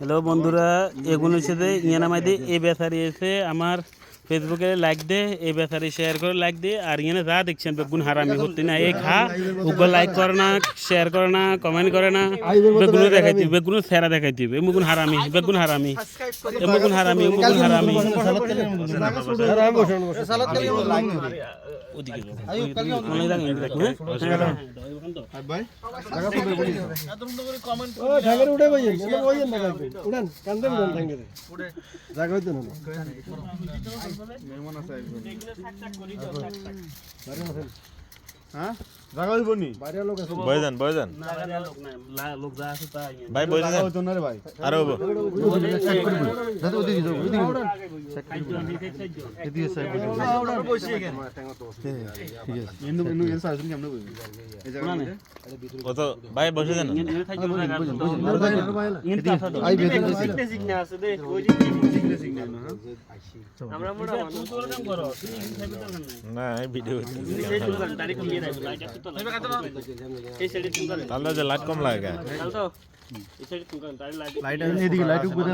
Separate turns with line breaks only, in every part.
Hello বন্ধুরা এগুলোর সাথে ইয়ানামাইদি এই বেচারি এসে আমার ফেসবুকে লাইক দে এই বেচারি শেয়ার করে লাইক দে আর ইয়ানে যা দেখছেন বেগুন হারামি হতে না এই খা ওগুলো লাইক করে না শেয়ার করে না কমেন্ট করে না বেগুন দেখাইতে বেগুন সেরা দেখাইতে এ মুগুন হারামি বেগুন হারামি এ মুগুন হারামি মুগুন হারামি। মনে হ্যাঁ? হ্যাঁ, হ্যাঁ।
এনে বইয়েন না কালকে উড়ান কান্দে উড়ান ঠাঙ্গের জায়গা হইতো না
হ্যাঁ? জায়গা হইব নি
লোক আছে
বয়জান বয়জান
লোক নাই, লোক যা আছে তা ইয়ে।
ভাই। বয়জান
জায়গা না রে ভাই।
আরও হব
এন্ডু এন্ডু এর সাইজ কেমনে বইব এই জায়গা মধ্যে?
কত? ভাই বসে যান।
ইয়ে- ইয়ে থাকবে না, গাছ তো। ইয়ে তো
আই বেতন দিছি
আমরা মোটা মানুষ। তুই তোর কাম করো, তুই এই সাইডে তোর কাম
না ভিডিও
তুই সেই চুল
তাহলে যে লাইট কম লাগে
লাইট-
লাইট এদিকে লাইট উপরে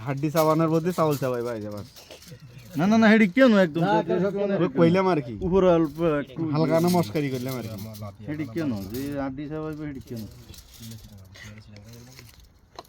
হাড্ডি সাবানের মধ্যে চাউল চাবাই ভাই যাবার
না না না হেডি কেন একদম
কইলাম আর কি
উপরে অল্প
হালকা না মস্কারি করলাম আর কি
হেডি কেন যে আড্ডি সবাই হেডি কেন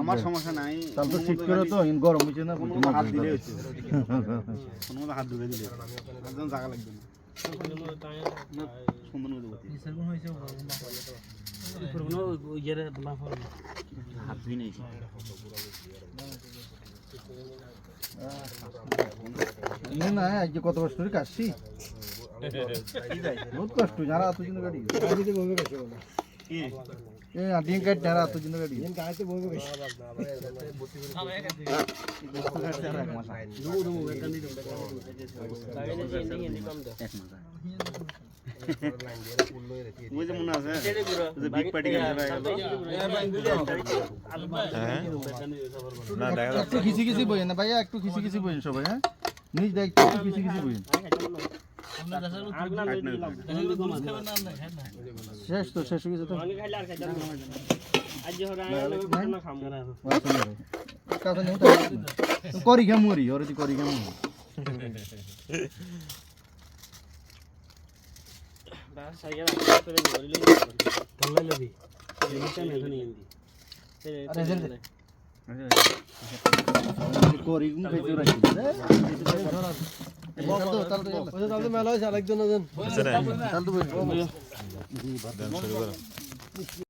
আমার সমস্যা নাই
তাহলে তো ঠিক করে তো গরম হচ্ছে না
কোনো হাত দিলে হচ্ছে কোনো হাত ধরে দিলে একদম জায়গা লাগবে না সুন্দর মতো বলতে
পুরনো হাত ধুই নাই
ইয়ে না আজ কত কষ্ট করে কাশছি বহুত কষ্ট যারা এত জন্য গাড়ি। এ किसी किसी बोलें भाई एक किसी किसी सब हाँ। निज देख किसी किसी बोलें শেষ তো শেষ হয়ে গেছে তো। করি কেমন মরি ওরে করি কেমন করি মেলা হয়েছে আরেকজন